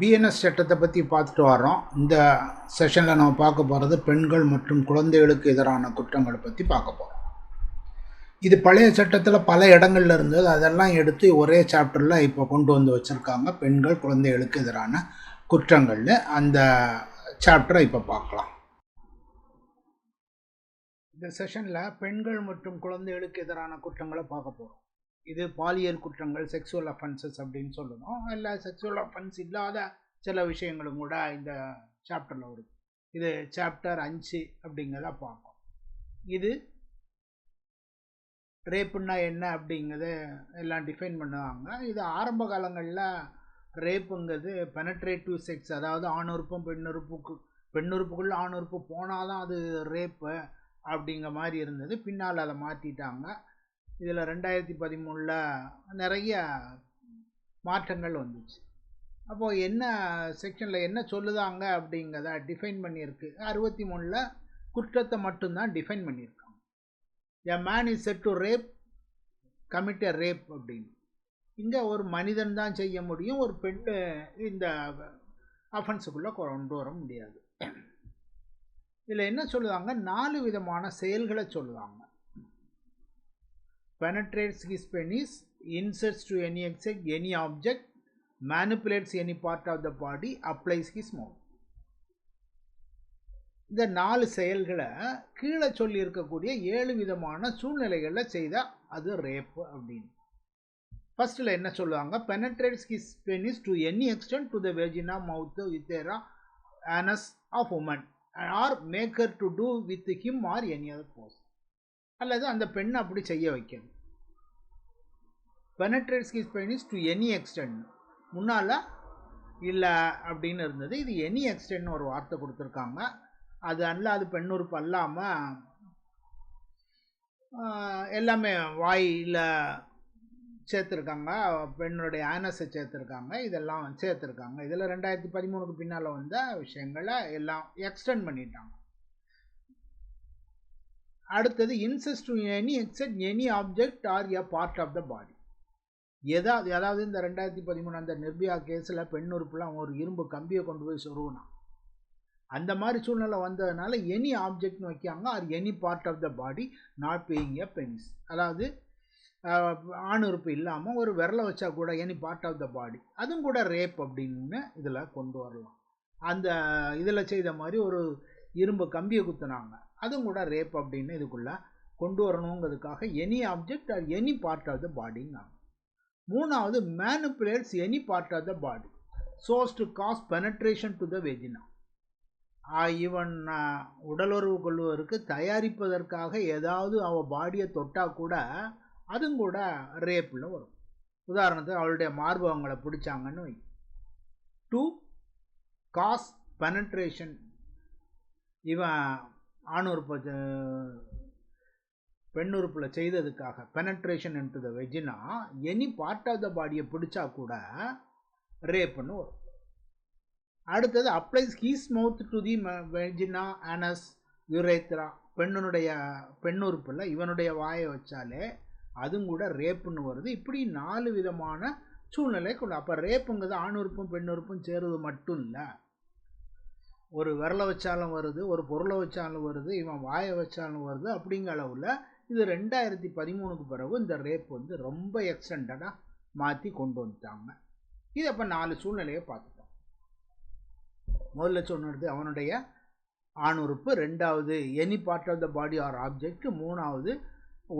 BNS சட்டத்தை பற்றி பார்த்துட்டு வரோம் இந்த செஷனில் நம்ம பார்க்க போகிறது பெண்கள் மற்றும் குழந்தைகளுக்கு எதிரான குற்றங்களை பற்றி பார்க்க போகிறோம் இது பழைய சட்டத்தில் பல இடங்கள்ல இருந்தது. அதெல்லாம் எடுத்து ஒரே சாப்டரில் இப்போ கொண்டு வந்து வச்சுருக்காங்க. பெண்கள் குழந்தைகளுக்கு எதிரான குற்றங்களில் அந்த சாப்டரை இப்போ பார்க்கலாம். இந்த செஷனில் பெண்கள் மற்றும் குழந்தைகளுக்கு எதிரான குற்றங்களை பார்க்க போகிறோம் இது பாலியல் குற்றங்கள் செக்ஸுவல் அஃபென்சஸ் அப்படின்னு சொல்லணும். இல்லை செக்ஸுவல் அஃபென்ஸ் இல்லாத சில விஷயங்களும் கூட இந்த சாப்டரில் வருது இது சாப்டர் அஞ்சு அப்படிங்கிறத பார்ப்போம். இது ரேப்புன்னா என்ன அப்படிங்கிறத எல்லாம் டிஃபைன் பண்ணுவாங்க. இது ஆரம்ப காலங்களில் ரேப்புங்கிறது பெனட்ரேட்டிவ் செக்ஸ் அதாவது ஆணுறுப்பும் பெண்ணுறுப்புக்கு பெண்ணுறுப்புக்குள்ள ஆணுறுப்பு போனால் தான் அது ரேப்பு அப்படிங்கிற மாதிரி இருந்தது. பின்னால் அதை மாற்றிட்டாங்க இதில் ரெண்டாயிரத்தி பதிமூணில் நிறைய மாற்றங்கள் வந்துச்சு. அப்போது என்ன செக்ஷனில் என்ன சொல்லுதாங்க அப்படிங்கிறத டிஃபைன் பண்ணியிருக்கு. அறுபத்தி மூணில் குற்றத்தை மட்டும்தான் டிஃபைன் பண்ணியிருக்காங்க. A man is said to rape commit a rape அப்படின்னு. இங்கே ஒரு மனிதன் தான் செய்ய முடியும் ஒரு பெண் இந்த அஃபென்ஸுக்குள்ளே கொண்டு வர முடியாது. இதில் என்ன சொல்லுவாங்க நாலு விதமான செயல்களை சொல்லுவாங்க penetrates his penis, inserts to any object, any object, manipulates any part of the body, applies his mouth. இந்த நாலு செயல்களை கீழே சொல்லி இருக்கக்கூடிய ஏழு விதமான சூழ்நிலைகளில் செய்தால் அது ரேப்பு அப்படின்னு. ஃபர்ஸ்டில் என்ன சொல்லுவாங்க? Penetrates his penis to any extent to the vagina mouth urethra anus of woman or makes her to do with him or any other person அல்லது அந்த பெண்ணை அப்படி செய்ய வைக்கணும் penetrates his penis to any extent முன்னால் இல்லை அப்படின்னு இருந்தது. இது எனி எக்ஸ்டென்ட்னு ஒரு வார்த்தை கொடுத்துருக்காங்க. அது அல்லாது பெண்ணுறுப்பு அல்லாமல் எல்லாமே வாயில் சேர்த்துருக்காங்க. பெண்ணுடைய ஆனஸை சேர்த்துருக்காங்க. இதெல்லாம் சேர்த்துருக்காங்க. இதில் ரெண்டாயிரத்தி பதிமூணுக்கு பின்னால் வந்த விஷயங்களை எல்லாம் எக்ஸ்டெண்ட் பண்ணிட்டாங்க. அடுத்தது inserts to any extent any object or a part of the body எதாவது அதாவது இந்த ரெண்டாயிரத்தி பதிமூணு அந்த நிர்பயா கேஸில் பெண் உறுப்புலாம் ஒரு இரும்பு கம்பியை கொண்டு போய் சொருவினான் அந்த மாதிரி சூழ்நிலை வந்ததுனால எனி ஆப்ஜெக்ட்னு வைக்காங்க or any part of the body not being a penis அதாவது ஆண் உறுப்பு இல்லாமல் ஒரு விரலை வச்சா கூட any part of the body அதுவும் கூட ரேப் அப்படின்னு இதில் கொண்டு வரலாம். அந்த இதில் செய்த மாதிரி ஒரு இரும்பு கம்பியை குத்துனாங்க. அதுவும் கூட ரேப் அப்படின்னு இதுக்குள்ளே கொண்டு வரணுங்கிறதுக்காக any object or any part of the பாடின்னாங்க மூணாவது manipulates any part of the body so as to cause penetration to the vagina even உடலுறவு கொள்வதற்கு தயாரிப்பதற்காக ஏதாவது அவள் பாடியை தொட்டால் கூட அதுவும் கூட ரேப்பில் வரும். உதாரணத்துக்கு அவளுடைய மார்பகங்களை பிடிச்சாங்கன்னு வை டூ காஸ் பெனட்ரேஷன் இவன் ஆணூர் பெண்ணுறுப்பில் செய்ததுக்காக penetration into the vagina any part of the பாடியை பிடிச்சா கூட ரேப்புன்னு வரும். அடுத்தது applies his mouth to the vagina anus urethra பெண்ணுடைய பெண்ணுறுப்பில் இவனுடைய வாயை வச்சாலே அதுவும் கூட ரேப்புன்னு வருது. இப்படி நாலு விதமான சூழ்நிலை கொண்டு அப்போ ரேப்புங்கிறது ஆணுறுப்பும் பெண்ணுறுப்பும் சேருவது மட்டும் இல்லை ஒரு விரலை வச்சாலும் வருது ஒரு பொருளை வச்சாலும் வருது இவன் வாயை வச்சாலும் வருது அப்படிங்கிற அளவில் இது ரெண்டாயிரத்தி பதிமூணுக்கு பிறகு இந்த ரேப் வந்து ரொம்ப எக்ஸ்டெண்டடாக மாற்றி கொண்டு வந்துட்டாங்க. இது அப்போ நாலு சூழ்நிலையை பார்த்துட்டோம். முதல்ல சொன்னது அவனுடைய ஆணுறுப்பு ரெண்டாவது any part of the body or object மூணாவது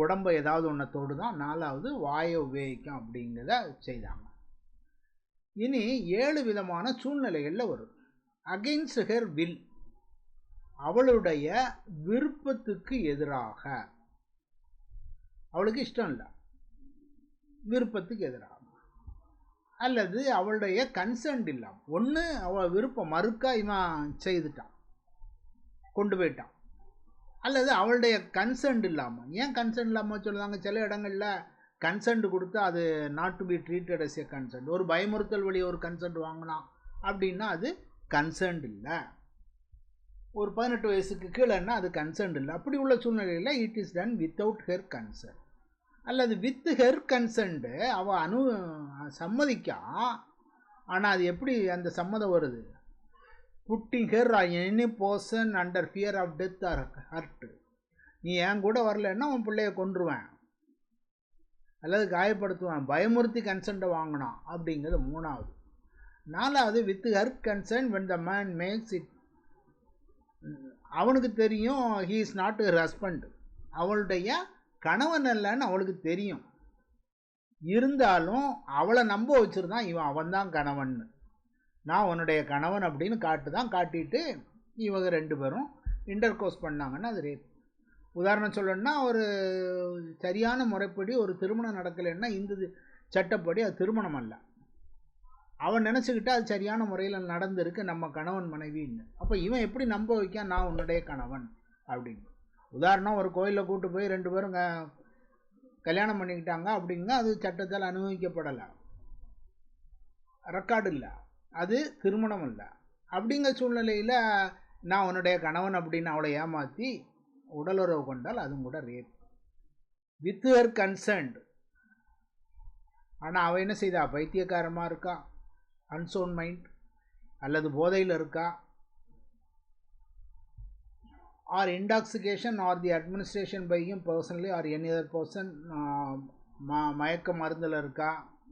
உடம்பை ஏதாவது ஒன்றை தொடுதான் நாலாவது வாயை உபயோகிக்கும் அப்படிங்கிறத செய்தாங்க. இனி ஏழு விதமான சூழ்நிலைகளில் வரும் அகெயின்ஸ்ட் ஹெர் வில் அவளுடைய விருப்பத்துக்கு எதிராக அவளுக்கு இஷ்டம் இல்லை விருப்பத்துக்கு எதிராக. அல்லது அவளுடைய கன்சர்ன்ட் இல்லாமல் ஒன்று அவள் விருப்பம் மறுக்கா இவன் செய்துட்டான். கொண்டு போயிட்டான். அல்லது அவளுடைய கன்சர்ன்ட் இல்லாமல் ஏன் கன்சர்ன் இல்லாமல் சொல்லுவாங்க சில இடங்களில் கன்சர்ன்ட் கொடுத்து அது not to be treated as a consent ஒரு பயமுறுத்தல் வழி ஒரு கன்சர்ன்ட் வாங்கினான் அப்படின்னா அது கன்சர்ன்ட் இல்லை. ஒரு பதினெட்டு வயசுக்கு கீழேன்னா அது கன்சர்ன்ட் இல்லை. அப்படி உள்ள சூழ்நிலையில் it is done without her consent அல்லது வித் ஹெர் கன்சன்ட்டு அவள் அனு சம்மதிக்கா? ஆனால் அது எப்படி அந்த சம்மதம் வருது? Putting her any person under fear of death or hurt நீ என் கூட வரலன்னா உன் பிள்ளைய கொன்றுவேன். அல்லது காயப்படுத்துவேன். பயமுறுத்தி கன்சென்ட்டை வாங்கினான் அப்படிங்கிறது மூணாவது. நாலாவது with her consent when the man makes it அவனுக்கு தெரியும் he is not her husband அவளுடைய கணவன் இல்லைன்னு அவளுக்கு தெரியும். இருந்தாலும் அவளை நம்ப வச்சுருந்தான் இவன். அவன்தான் கணவன் நான் உன்னுடைய கணவன் அப்படின்னு காட்டு தான் காட்டிட்டு இவங்க ரெண்டு பேரும் இன்டர் கோர்ஸ் பண்ணாங்கன்னா அது ரேப் உதாரணம் சொல்லணும்னா ஒரு சரியான முறைப்படி ஒரு திருமணம் நடக்கலைன்னா இந்து சட்டப்படி அது திருமணம் அல்ல. அவன் நினச்சிக்கிட்டு அது சரியான முறையில் நடந்திருக்கு நம்ம கணவன் மனைவின்னு. அப்போ இவன் எப்படி நம்ப வைக்க நான் உன்னுடைய கணவன் அப்படின்னு. உதாரணம் ஒரு கோயிலில் கூட்டு போய் ரெண்டு பேரும் கல்யாணம் பண்ணிக்கிட்டாங்க அப்படிங்க அது சட்டத்தால் அனுபவிக்கப்படலை. ரெக்கார்டு இல்லை. அது திருமணம் இல்லை. அப்படிங்கிற சூழ்நிலையில் நான் உன்னுடைய கணவன் அப்படின்னு அவளை ஏமாற்றி உடலுறவு கொண்டால் அதுவும் கூட ரேப் வித் ஹர் கன்சர்ன்ட் ஆனால் அவள் என்ன செய்தா? பைத்தியக்காரமாக இருக்கா? அன்சோன் மைண்ட் அல்லது போதையில் இருக்கா? Or intoxication or the administration பையும் personally or any other person ம மயக்க மருந்தில் இருக்கா?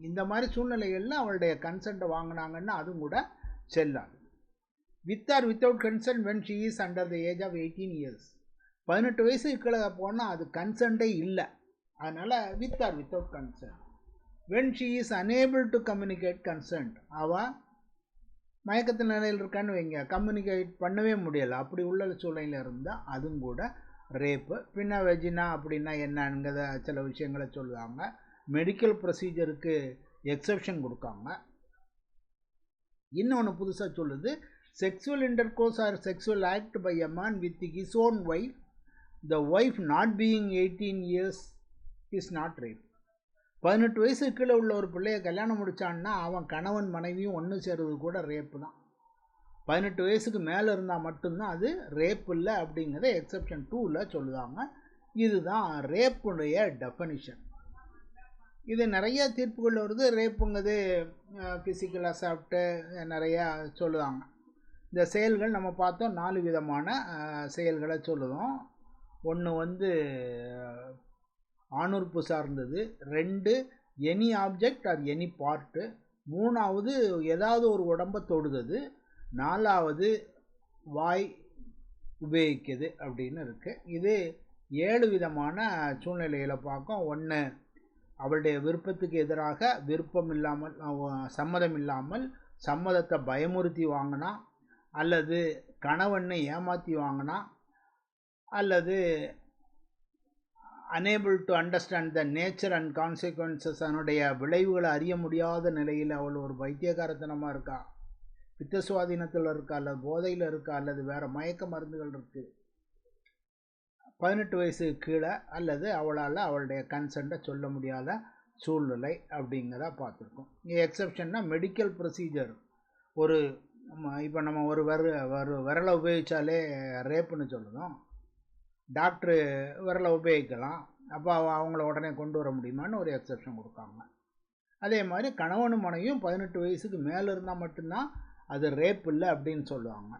இந்த மாதிரி சூழ்நிலைகளில் அவளுடைய கன்சென்ட்டை வாங்கினாங்கன்னா அதுவும் கூட செல்லாது. With or without consent when she is under the age of eighteen years பதினெட்டு வயசு கீழே போனால் அது கன்சென்ட்டே இல்லை. அதனால் with or without consent when she is unable to communicate consent அவள் மயக்கத்தில் நிலையில் இருக்கான்னு வைங்க. கம்யூனிகேட் பண்ணவே முடியலை. அப்படி உள்ள சூழ்நிலையில் இருந்தால் அதுவும் கூட ரேப்பு பின்ன வெஜினா அப்படின்னா என்னங்கிறத சில விஷயங்களை சொல்லுவாங்க. மெடிக்கல் ப்ரொசீஜருக்கு எக்ஸப்ஷன் கொடுக்காங்க இன்னொன்று புதுசாக சொல்லுது. Sexual intercourse or sexual act by a man with his own wife the wife not being eighteen years is not rape பதினெட்டு வயசுக்கு கீழே உள்ள ஒரு பிள்ளைய கல்யாணம் முடித்தான்னா அவன் கணவன் மனைவியும் ஒன்று சேர்றது கூட ரேப்பு தான். பதினெட்டு வயசுக்கு மேலே இருந்தால் மட்டும்தான் அது ரேப் இல்லை அப்படிங்கிறத எக்ஸப்ஷன் டூவில் சொல்லுவாங்க இதுதான் ரேப்புடைய டெஃபனிஷன் இது நிறைய தீர்ப்புகள் வருது. ரேப்புங்கிறது ஃபிசிக்கல் அசாப்ட்டு நிறையா சொல்லுவாங்க. இந்த செயல்கள் நம்ம பார்த்தோம் நாலு விதமான செயல்களை சொல்லுவோம் ஒன்று வந்து ஆணுறுப்பு சார்ந்தது. ரெண்டு any object or any part மூணாவது ஏதாவது ஒரு உடம்பை தொடுதது. நாலாவது வாய் உபயோகிக்குது அப்படின்னு இருக்குது இது ஏழு விதமான சூழ்நிலையில் பார்க்கும். ஒன்று அவளுடைய விருப்பத்துக்கு எதிராக விருப்பம் இல்லாமல் சம்மதம் இல்லாமல் சம்மதத்தை பயமுறுத்தி வாங்கினா அல்லது கணவனை ஏமாற்றி வாங்கினா அல்லது unable to understand the nature and consequences அதனுடைய விளைவுகளை அறிய முடியாத நிலையில் அவள் ஒரு வைத்தியகாரத்தனமாக இருக்கா? பித்த சுவாதீனத்தில் இருக்கா? அல்லது போதையில் இருக்கா? அல்லது வேறு மயக்க மருந்துகள் இருக்குது பதினெட்டு வயசு கீழே அல்லது அவளால் அவளுடைய கன்சென்ட்டை சொல்ல முடியாத சூழ்நிலை அப்படிங்கிறத பார்த்துருக்கோம். எக்ஸப்ஷன்னா மெடிக்கல் ப்ரொசீஜர் ஒரு இப்போ நம்ம ஒரு விர ஒரு விரலை உபயோகித்தாலே ரேப்புன்னு சொல்லுதோம். டாக்டரு விரலை உபயோகிக்கலாம். அப்போ அவங்கள உடனே கொண்டு வர முடியுமான்னு ஒரு எக்ஸப்ஷன் கொடுக்காங்க. அதே மாதிரி கணவனும் மனைவியும் பதினெட்டு வயசுக்கு மேலே இருந்தால் மட்டும்தான் அது ரேப் இல்லை அப்படின்னு சொல்லுவாங்க.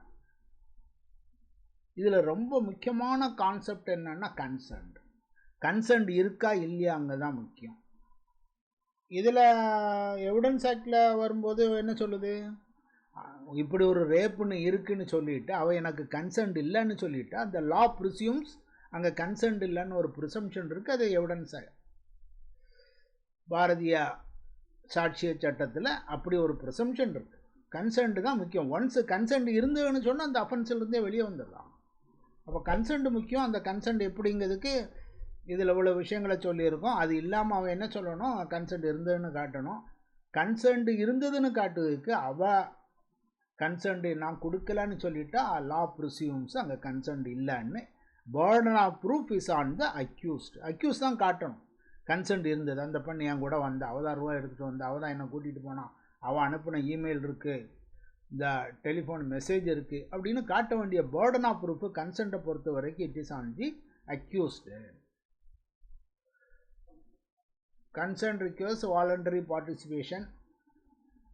இதில் ரொம்ப முக்கியமான கான்செப்ட் என்னென்னா கன்சென்ட் கன்சென்ட் இருக்கா இல்லையாங்க தான் முக்கியம். இதில் எவிடன்ஸ் ஆக்டில் வரும்போது என்ன சொல்லுது? இப்படி ஒரு ரேப்புன்னு இருக்குன்னு சொல்லிட்டு அவள் எனக்கு கன்சென்ட் இல்லைன்னு சொல்லிட்டு அந்த லா ப்ரிசியூம்ஸ் அங்கே கன்சர்ன்ட் இல்லைன்னு ஒரு ப்ரிசம்ஷன் இருக்குது அது எவிடன்ஸ் பாரதிய சாட்சிய சட்டத்தில் அப்படி ஒரு ப்ரிசம்ஷன் இருக்குது கன்சென்ட் தான் முக்கியம். ஒன்ஸ் கன்சென்ட் இருந்ததுன்னு சொன்னால் அந்த அஃபென்ஸ்லேருந்தே வெளியே வந்துடலாம். அப்போ கன்சென்ட் முக்கியம். அந்த கன்சர்ன்ட் எப்படிங்கிறதுக்கு இதில் இவ்வளோ விஷயங்களை சொல்லியிருக்கோம். அது இல்லாமல் அவன் என்ன சொல்லணும்? கன்சர்ன்ட் இருந்ததுன்னு காட்டணும். கன்சென்ட் இருந்ததுன்னு காட்டுவதுக்கு அவள் கன்சர்ன்டு நான் கொடுக்கலன்னு சொல்லிட்டா லா ப்ரிசியூம்ஸ் அங்கே கன்சர்ன்டு இல்லைன்னு burden of proof is on the accused accused தான் காட்டணும். கன்சர்ன்ட் இருந்தது. அந்த பெண் என் கூட வந்த அவள் தான் ரூபா எடுத்துகிட்டு வந்தா அவள் தான் என்னை கூட்டிகிட்டு போனான் அவள் அனுப்பின இமெயில் இருக்குது இந்த டெலிஃபோன் மெசேஜ் இருக்குது அப்படின்னு காட்ட வேண்டிய பேர்டன் ஆஃப் ப்ரூஃப் கன்சென்ட்டை பொறுத்த வரைக்கும் it is on the accused consent request voluntary participation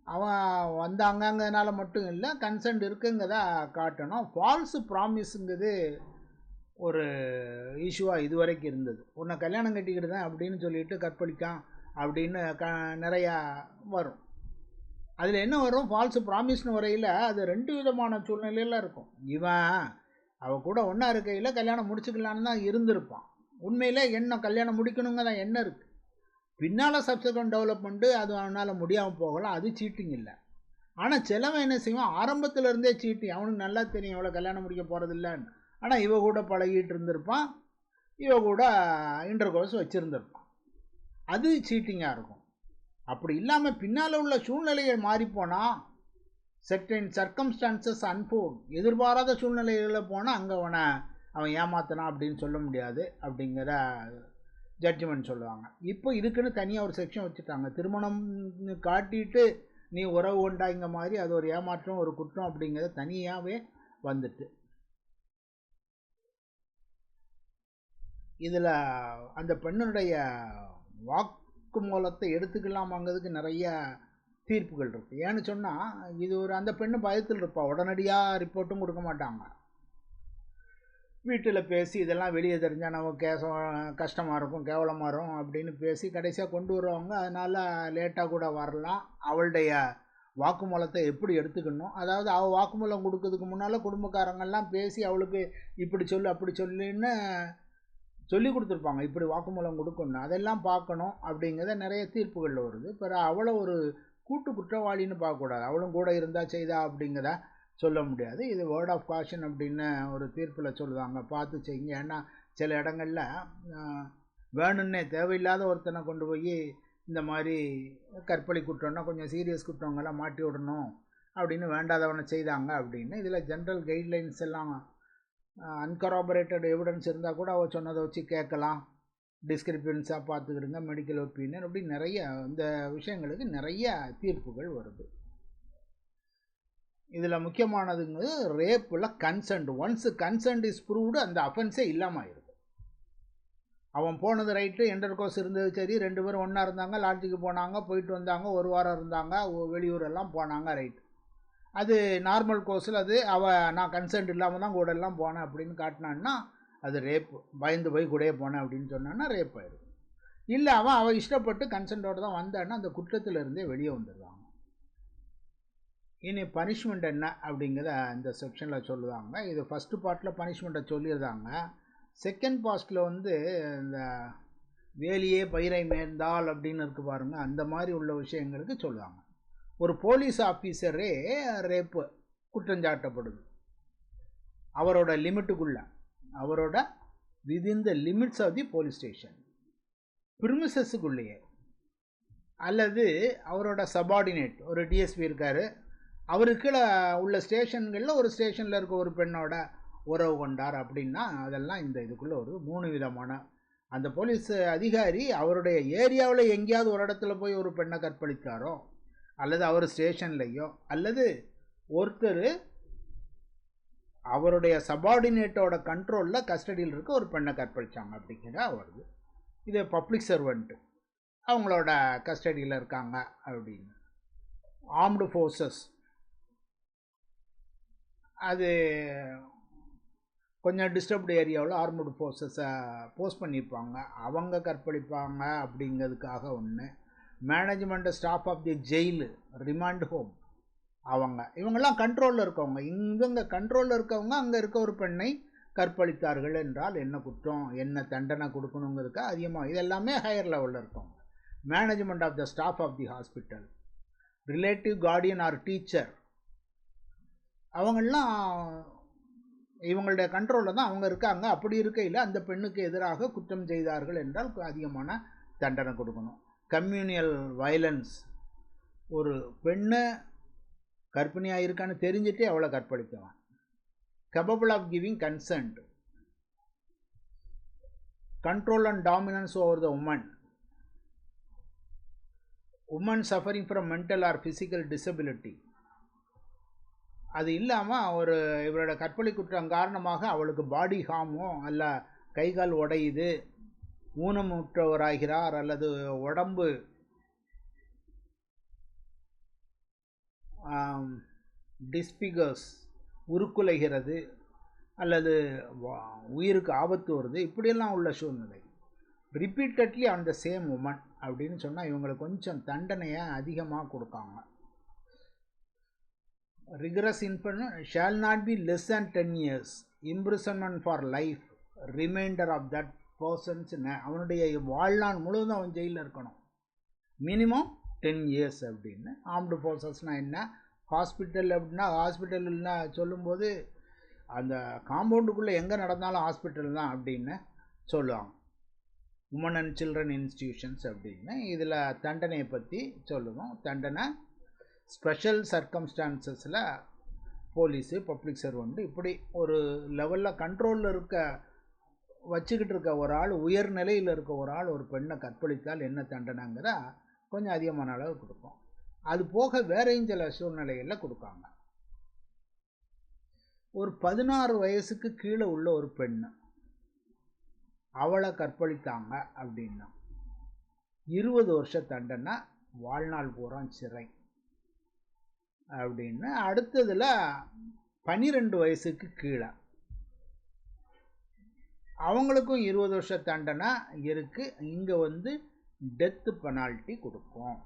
அவன் வந்தாங்கங்கிறதுனால மட்டும் இல்லை கன்சென்ட் இருக்குங்கிறத காட்டணும். ஃபால்ஸு ப்ராமிஸுங்கிறது ஒரு இஷ்யூவாக இது வரைக்கும் இருந்தது. உன்னை கல்யாணம் கட்டிக்கிட்டு தான் அப்படின்னு சொல்லிட்டு கற்பழிக்கான் அப்படின்னு க நிறையா வரும். அதில் என்ன வரும்? ஃபால்ஸு ப்ராமிஸ்னு வரையில் அது ரெண்டு விதமான சூழ்நிலையில் இருக்கும். இவன் அவள் கூட ஒன்றா இருக்கையில் கல்யாணம் முடிச்சுக்கலான்னு தான் இருந்திருப்பான். உண்மையில் என்ன கல்யாணம் முடிக்கணுங்க தான் என்ன இருக்குது பின்னால் சப்சக்வெண்ட் டெவலப்மெண்ட்டு அது அவனால் முடியாமல் போகலாம் அது சீட்டிங் இல்லை. ஆனால் சிலவன் என்ன செய்வான்? ஆரம்பத்தில் இருந்தே சீட்டிங் அவனுக்கு நல்லா தெரியும் இவ்வளோ கல்யாணம் முடிக்க போகிறதில்லன்னு ஆனால் இவ கூட பழகிட்டு இருந்திருப்பான். இவ கூட இன்டர் கோர்ஸ் வச்சுருந்துருப்பான். அது சீட்டிங்காக இருக்கும். அப்படி இல்லாமல் பின்னால் உள்ள சூழ்நிலைகள் மாறிப்போனால் செர்டைன் சர்க்கம்ஸ்டான்சஸ் அன்ஃபோன் எதிர்பாராத சூழ்நிலைகளில் போனால் அங்கே அவனை அவன் ஏமாத்தினான் அப்படின்னு சொல்ல முடியாது அப்படிங்கிற ஜட்ஜ்மெண்ட் சொல்லுவாங்க. இப்போ இதுக்குன்னு தனியாக ஒரு செக்ஷன் வச்சுட்டாங்க. திருமணம் காட்டிட்டு நீ உறவு உண்டாங்க மாதிரி அது ஒரு ஏமாற்றம் ஒரு குற்றம் அப்படிங்கிறது தனியாகவே வந்துட்டு. இதில் அந்த பெண்ணுடைய வாக்குமூலத்தை எடுத்துக்கலாமாங்கிறதுக்கு நிறைய தீர்ப்புகள் இருக்குது ஏன்னு சொன்னால் இது ஒரு அந்த பெண்ணு பயத்தில் இருப்பாள் உடனடியாக ரிப்போர்ட்டும் கொடுக்க மாட்டாங்க. வீட்டில் பேசி இதெல்லாம் வெளியே தெரிஞ்சால் நம்ம கேசம் கஷ்டமாக இருக்கும் கேவலமாக இருக்கும் அப்படின்னு பேசி கடைசியாக கொண்டு வருவாங்க அதனால் லேட்டாக கூட வரலாம். அவளுடைய வாக்குமூலத்தை எப்படி எடுத்துக்கணும்? அதாவது அவள் வாக்குமூலம் கொடுக்கறதுக்கு முன்னால் குடும்பக்காரங்கெல்லாம் பேசி அவளுக்கு இப்படி சொல்லு அப்படி சொல்லுன்னு சொல்லி கொடுத்துருப்பாங்க. இப்படி வாக்குமூலம் கொடுக்கணும் அதெல்லாம் பார்க்கணும் அப்படிங்கிறத நிறைய தீர்ப்புகளில் வருது. பிற அவளை ஒரு கூட்டு குற்றவாளின்னு பார்க்கக்கூடாது. அவளும் கூட இருந்தால் செய்தா அப்படிங்கிறத சொல்ல முடியாது. இது வேர்ட் ஆஃப் காஷன் அப்படின்னு ஒரு தீர்ப்பில் சொல்லுவாங்க. பார்த்து செய்யுங்க. ஏன்னா சில இடங்களில் வேணும்னே தேவையில்லாத ஒருத்தனை கொண்டு போய் இந்த மாதிரி கற்பழி குற்றம்னா கொஞ்சம் சீரியஸ் குற்றங்கள்லாம் மாட்டி விடணும் அப்படின்னு வேண்டாதவனை செய்தாங்க அப்படின்னு. இதில் ஜென்ரல் கைட்லைன்ஸ் எல்லாம் அன்கராபரேட்டட் எவிடன்ஸ் இருந்தால் கூட அவள் சொன்னதை வச்சு கேட்கலாம். டிஸ்கிரிப்பன்ஸாக பார்த்துக்கிடுங்க மெடிக்கல் ஒப்பீனியன் அப்படி நிறைய இந்த விஷயங்களுக்கு நிறைய தீர்ப்புகள் வருது. இதில் முக்கியமானதுங்கிறது ரேப்பில் consent once consent is proved அந்த அஃபென்ஸே இல்லாமல் ஆயிடுது அவன் போனது ரைட்டு என்டர் கோர்ஸ் இருந்தது சரி ரெண்டு பேரும் ஒன்றா இருந்தாங்க லாட்ஜுக்கு போனாங்க போயிட்டு வந்தாங்க ஒரு வாரம் இருந்தாங்க வெளியூரெல்லாம் போனாங்க ரைட்டு அது நார்மல் கோர்ஸில் அது அவள் நான் கன்சென்ட் இல்லாமல் தான் கூட எல்லாம் போனேன் அப்படின்னு காட்டினான்னா அது ரேப்பு பயந்து போய் கூடயே போனேன் அப்படின்னு சொன்னான்னா ரேப் ஆயிடும் இல்லை அவன் அவள் இஷ்டப்பட்டு கன்சென்ட்டோடு தான் வந்தான்னா அந்த குற்றத்திலிருந்தே வெளியே வந்துடுவான் இனி பனிஷ்மெண்ட் என்ன அப்படிங்கிறத இந்த செக்ஷனில் சொல்லுவாங்க இது ஃபஸ்ட்டு பார்ட்டில் பனிஷ்மெண்ட்டை சொல்லியிருந்தாங்க செகண்ட் பாஸ்ட்டில் வந்து இந்த வேலியே பயிரை மேர்ந்தால் அப்படின்னு இருக்கு பாருங்கள் அந்த மாதிரி உள்ள விஷயங்களுக்கு சொல்லுவாங்க. ஒரு போலீஸ் ஆஃபீஸரே ரேப்பு குற்றஞ்சாட்டப்படுது அவரோட லிமிட்டுக்குள்ள அவரோட within the limits of the police station பிரிமிசஸுக்குள்ளேயே அல்லது அவரோட சபார்டினேட் ஒரு டிஎஸ்பி இருக்கார். அவருக்கு உள்ள ஸ்டேஷன்களில் ஒரு ஸ்டேஷனில் இருக்க ஒரு பெண்ணோட உறவு கொண்டார் அப்படின்னா அதெல்லாம் இந்த இதுக்குள்ளே ஒரு மூணு விதமான. அந்த போலீஸ் அதிகாரி அவருடைய ஏரியாவில் எங்கேயாவது ஒரு இடத்துல போய் ஒரு பெண்ணை கற்பழித்தாரோ அல்லது அவர் ஸ்டேஷன்லேயோ அல்லது ஒருத்தர் அவருடைய சபார்டினேட்டோட கண்ட்ரோலில் கஸ்டடியில் இருக்க ஒரு பெண்ணை கற்பழித்தாங்க அப்படிங்கிற வருது இது. பப்ளிக் சர்வெண்ட்டு அவங்களோட கஸ்டடியில் இருக்காங்க அப்படின்னு. ஆர்ம்டு ஃபோர்ஸஸ் அது கொஞ்சம் டிஸ்டர்ப்டு ஏரியாவில் ஆர்மடு ஃபோர்ஸஸை போஸ்ட் பண்ணியிருப்பாங்க அவங்க கற்பழிப்பாங்க அப்படிங்கிறதுக்காக ஒன்று management staff of the jail remand home அவங்க இவங்கெல்லாம் கண்ட்ரோலில் இருக்கவங்க. இவங்க கண்ட்ரோலில் இருக்கவங்க அங்கே இருக்க ஒரு பெண்ணை கற்பழித்தார்கள் என்றால் என்ன குற்றம்? என்ன தண்டனை கொடுக்கணுங்கிறதுக்கு அதிகமாக இது எல்லாமே ஹையர் லெவலில் இருக்கவங்க. Management of the staff of the hospital relative guardian or teacher அவங்களாம் இவங்களுடைய கண்ட்ரோலில் தான் அவங்க இருக்காங்க. அப்படி இருக்கையில் அந்த பெண்ணுக்கு எதிராக குற்றம் செய்தார்கள் என்றால் அதிகமான தண்டனை கொடுக்கணும். கம்யூனியல் வயலன்ஸ் ஒரு பெண்ணை கர்ப்பிணியாக இருக்கான்னு தெரிஞ்சுட்டு அவளை கற்பழிக்கலாம். capable of giving consent control and dominance over the woman woman suffering from mental or physical disability அது இல்லாமல் அவர் இவரோட கற்பழி குற்றம் காரணமாக அவளுக்கு பாடி ஹார்மோ அல்ல கை கால் உடையுது ஊனமுற்றவராகிறார் அல்லது உடம்பு டிஸ்பிகர்ஸ் உருக்குலைகிறது அல்லது உயிருக்கு ஆபத்து வருது இப்படியெல்லாம் உள்ள சூழ்நிலை. Repeatedly on the same woman அப்படின்னு சொன்னால் இவங்களுக்கு கொஞ்சம் தண்டனையை அதிகமாக கொடுக்காங்க. Rigorous இன்ஃபன் shall not be less than ten years imprisonment for life remainder of that person's அவனுடைய வாழ்நாள் முழுவதும் அவன் ஜெயிலில் இருக்கணும். மினிமம் டென் இயர்ஸ் அப்படின்னு. ஆர்ம்டு ஃபோர்ஸஸ்னால் என்ன? ஹாஸ்பிட்டல் அப்படின்னா ஹாஸ்பிட்டல்னா சொல்லும்போது அந்த காம்பவுண்டுக்குள்ளே எங்கே நடந்தாலும் ஹாஸ்பிட்டல் தான் அப்படின்னு சொல்லுவாங்க. உமன் அண்ட் சில்ட்ரன் இன்ஸ்டியூஷன்ஸ் அப்படின்னு. இதில் தண்டனையை பற்றி சொல்லுவோம். தண்டனை ஸ்பெஷல் சர்க்கம்ஸ்டான்சஸில் போலீஸு பப்ளிக் சர்வெண்ட்டு இப்படி ஒரு லெவலில் கண்ட்ரோலில் இருக்க வச்சுக்கிட்டு இருக்க ஒரு ஆள் உயர் நிலையில் இருக்க ஒரு ஆள் ஒரு பெண்ணை கற்பழித்தால் என்ன தண்டனைங்கிற கொஞ்சம் அதிகமான அளவு கொடுக்கும். அது போக வேறையும் சில சூழ்நிலைகளில் கொடுக்காங்க ஒரு பதினாறு வயசுக்கு கீழே உள்ள ஒரு பெண்ணு அவளை கற்பழித்தாங்க அப்படின்னா இருபது வருஷ தண்டனை வாழ்நாள் பூரா சிறை. அப்படின்னு அடுத்ததில் பனிரெண்டு வயசுக்கு கீழே. அவங்களுக்கும் இருபது வருஷ தண்டனை இருக்குது இங்கே வந்து டெத்து பெனால்ட்டி கொடுக்கும்.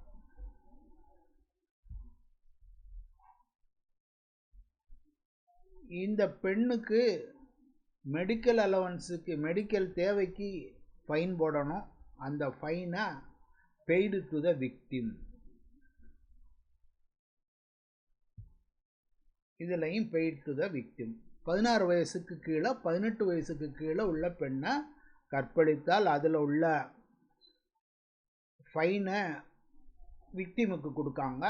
இந்த பெண்ணுக்கு மெடிக்கல் அலவன்ஸுக்கு மெடிக்கல் தேவைக்கு ஃபைன் போடணும். அந்த ஃபைனை பெய்டு டு த விக்டிம் இதுலையும் பெய்டு டு த விக்டிம் பதினாறு வயசுக்கு கீழே பதினெட்டு வயசுக்கு கீழே உள்ள பெண்ணை கற்பழித்தால் அதில் உள்ள ஃபைனை விக்டிமுக்கு கொடுக்காங்க.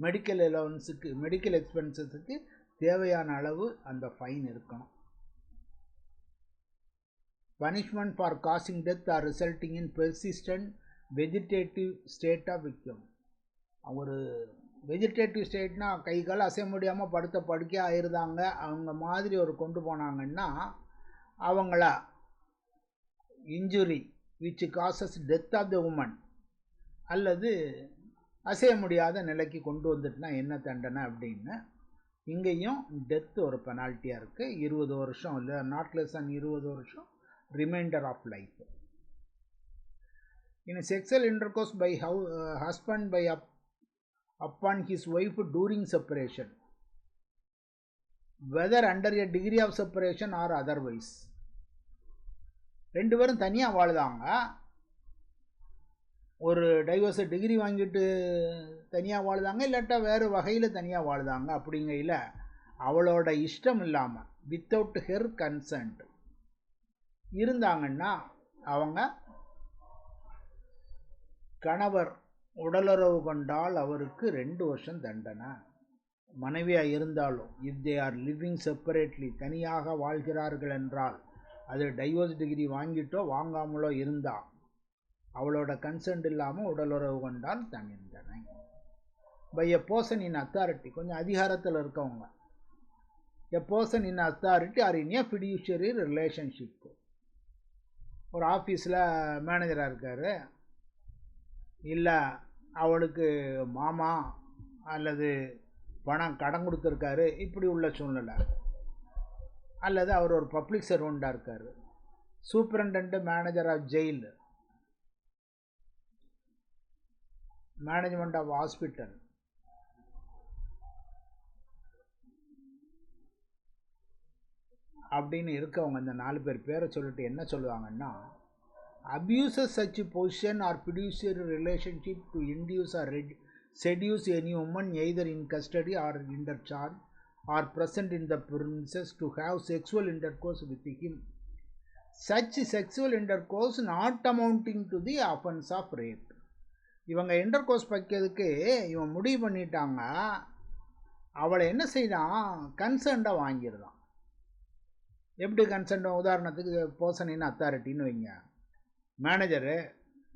மெடிக்கல் அலவன்ஸுக்கு மெடிக்கல் எக்ஸ்பென்சஸுக்கு தேவையான அளவு அந்த ஃபைன் இருக்கணும். Punishment for causing death or resulting in persistent vegetative state of victim ஒரு வெஜிடேட்டிவ் ஸ்டேட்னா கை கால் அசைய முடியாமல் படுத்த படுக்கையாக ஆயிருந்தாங்க அவங்க மாதிரி ஒரு கொண்டு போனாங்கன்னா அவங்கள injury which causes death of the woman அல்லது அசைய முடியாத நிலைக்கு கொண்டு வந்துட்டுனா என்ன தண்டனை அப்படின்னு இங்கேயும் டெத்து ஒரு பெனால்ட்டியாக இருக்குது இருபது வருஷம் இல்லை நாட் லெஸ் அன் இருபது வருஷம் remainder of life in sexual intercourse by how husband by up upon his wife during separation whether under a degree of separation or otherwise ரெண்டு பேரும் தனியாக வாழுதாங்க. ஒரு டைவர்ஸை டிகிரி வாங்கிட்டு தனியாக வாழுதாங்க இல்லாட்டா வேறு வகையில் தனியாக வாழுதாங்க. அப்படிங்கையில் அவளோட இஷ்டம் இல்லாமல் வித்தவுட் ஹெர் கன்சன்ட் இருந்தாங்கன்னா அவங்க கணவர் உடலுறவு கொண்டால் அவருக்கு ரெண்டு வருஷம் தண்டனை. மனைவியாக இருந்தாலும் if they are living separately தனியாக வாழ்கிறார்கள் என்றால் அது டைவர்ஸ் டிகிரி வாங்கிட்டோ வாங்காமலோ இருந்தால் அவளோட கன்சென்ட் இல்லாமல் உடலுறவு கொண்டால் தண்டனை. By a person in authority கொஞ்சம் அதிகாரத்தில் இருக்கவங்க. A person in authority or in a fiduciary relationship ஒரு ஆஃபீஸில் மேனேஜராக இருக்கார். இல்லை அவளுக்கு மாமா அல்லது பணம் கடன் கொடுத்துருக்காரு இப்படி உள்ள சூழ்நிலை. அல்லது அவர் ஒரு பப்ளிக் சர்வெண்ட்டாக இருக்கார். Superintendent manager of jail management of hospital அப்படின்னு இருக்கவங்க இந்த நாலு பேர் பேரை சொல்லிட்டு என்ன சொல்லுவாங்கன்னா abuses such position or fiduciary relationship to induce or red seduce any woman either in custody or inter charge or present in the premises to have sexual with with him. Such sexual intercourse not amounting to the offense of rape. இவங்க intercourse வைக்கிறதுக்கு இவன் முடிவு பண்ணிட்டாங்க. அவளை என்ன செய்தான்? கன்சர்ண்டாக வாங்கிடுறான் எப்படி கன்சர்ண்ட் உதாரணத்துக்கு பர்சன் அத்தாரிட்டின்னு வைங்க. மேனேஜரு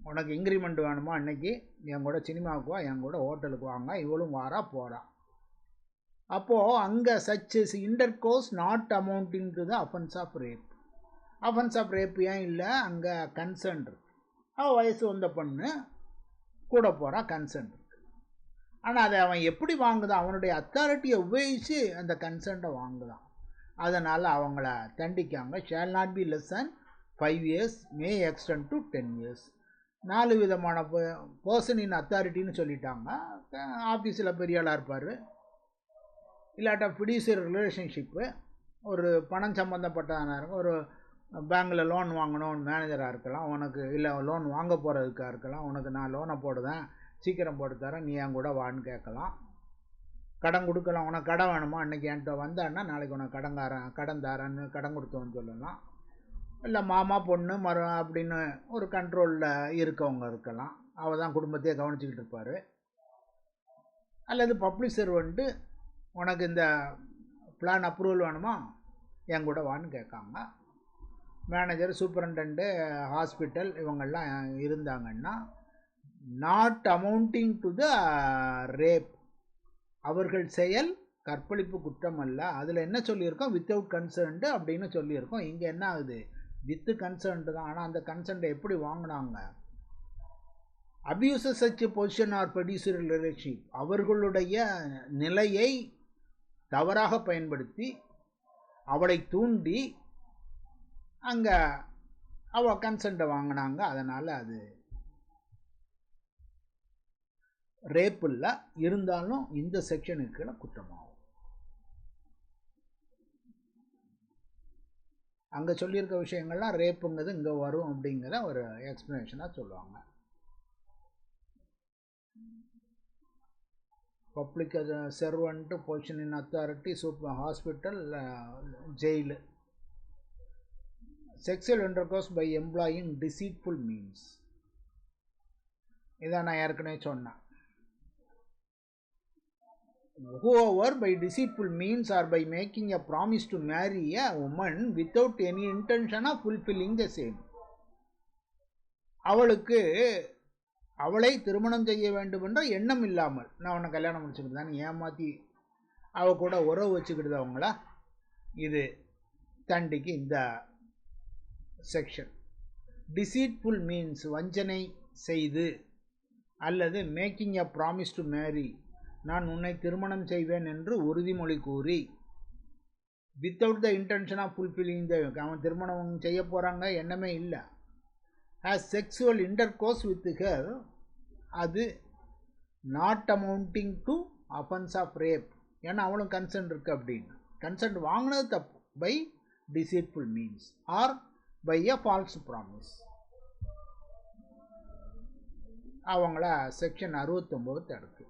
உனக்கு இன்க்ரிமெண்ட் வேணுமா அன்னைக்கு என் கூட சினிமாவுக்கு வா என் கூட ஹோட்டலுக்கு வாங்க இவளும் வாரா போகிறா அப்போது அங்கே such intercourse not amounting to the offence of rape offence of rape ஏன் இல்லை? அங்கே கன்சர்ன் இருக்கு. அவள் வயசு வந்த பொண்ணு கூட போகிறா கன்சர்ன் இருக்கு. ஆனால் அதை அவன் எப்படி வாங்குதான்? அவனுடைய அத்தாரிட்டியை உபயோகித்து அந்த கன்சென்ட்டை வாங்குதான். அதனால் அவங்கள தண்டிக்காங்க shall not be less five years may extend to ten years நாலு விதமான பர்சன் இன் அத்தாரிட்டின்னு சொல்லிட்டாங்க. ஆஃபீஸில் பெரிய ஆளாக இருப்பார். இல்லாட்டா ஃபிடியூசர் ரிலேஷன்ஷிப்பு ஒரு பணம் சம்மந்தப்பட்டதான இருக்கும் ஒரு பேங்க்கில் லோன் வாங்கணும் மேனேஜராக இருக்கலாம். உனக்கு இல்லை லோன் வாங்க போகிறதுக்காக இருக்கலாம். உனக்கு நான் லோனை போடுதேன். சீக்கிரம் போட்டு தரேன். நீ என் கூட வான்னு கேட்கலாம். கடன் கொடுக்கலாம். உனக்கு கடன் வேணுமா? அன்றைக்கி என்கிட்ட வந்தான்னா நாளைக்கு உனக்கு கடன் தரேன் கடன் தரேன்னு கடன் கொடுத்தோன்னு சொல்லலாம். இல்லை மாமா பொண்ணு மர அப்படின்னு ஒரு கண்ட்ரோலில் இருக்கவங்க இருக்கலாம். அவள் தான் குடும்பத்தையே கவனிச்சிக்கிட்டு இருப்பார். அல்லது பப்ளிஷர் வந்துட்டு உனக்கு இந்த பிளான் அப்ரூவல் வேணுமா? என் கூட வான்னு கேட்காங்க மேனேஜர் சூப்பரண்டன்ட்டு ஹாஸ்பிட்டல் இவங்கெல்லாம் இருந்தாங்கன்னா not amounting to the rape அவர்கள் செயல் கற்பழிப்பு குற்றம் அல்ல அதில் என்ன சொல்லியிருக்கோம்? வித்தவுட் கன்சர்ன்டு அப்படின்னு சொல்லியிருக்கோம். இங்கே என்ன ஆகுது? வித்து கன்சர்ன்டு தான். ஆனால் அந்த கன்சர்ன்ட்டை எப்படி வாங்கினாங்க? Abuse such position or fiduciary relationship அவர்களுடைய நிலையை தவறாக பயன்படுத்தி அவளை தூண்டி அங்கே அவள் கன்சென்ட்டை வாங்கினாங்க. அதனால் அது ரேப் இல்லை இருந்தாலும் இந்த செக்ஷனுக்கு குற்றமாகும். அங்கே சொல்லியிருக்க விஷயங்கள்லாம் ரேப்புங்கிறது இங்கே வரும் அப்படிங்கிற ஒரு எக்ஸ்ப்ளனேஷனாக சொல்லுவாங்க. Public servant position in authority super hospital jail sexual intercourse by employing deceitful means இதான் நான் ஏற்கனவே சொன்னேன். Whoever by deceitful means or by making a promise to marry a woman without any intention of fulfilling the same. அவளுக்கு அவளை திருமணம் செய்ய வேண்டும் என்ற எண்ணம் இல்லாமல். நான் உன்னை கல்யாணம் முடிச்சுக்கிட்டு ஏமாற்றி அவ கூட உறவு வச்சுக்கிட்டு அவங்களா இது தண்டிக்கு இந்த செக்ஷன் டிசீட்ஃபுல் மீன்ஸ் வஞ்சனை செய்து அல்லது making a promise to marry நான் உன்னை திருமணம் செய்வேன் என்று உறுதிமொழி கூறி without the intention of fulfilling the அவன் திருமணம் செய்ய போகிறாங்க எண்ணமே இல்லை. Has sexual intercourse with her அது not amounting to offence of rape ஏன்னா அவளும் கன்சென்ட் இருக்கு அப்படின்னு. கன்சென்ட் வாங்கினது தப்பு. By deceitful means or by a false promise அவங்கள செக்ஷன் அறுபத்தொம்போது தடுக்கு.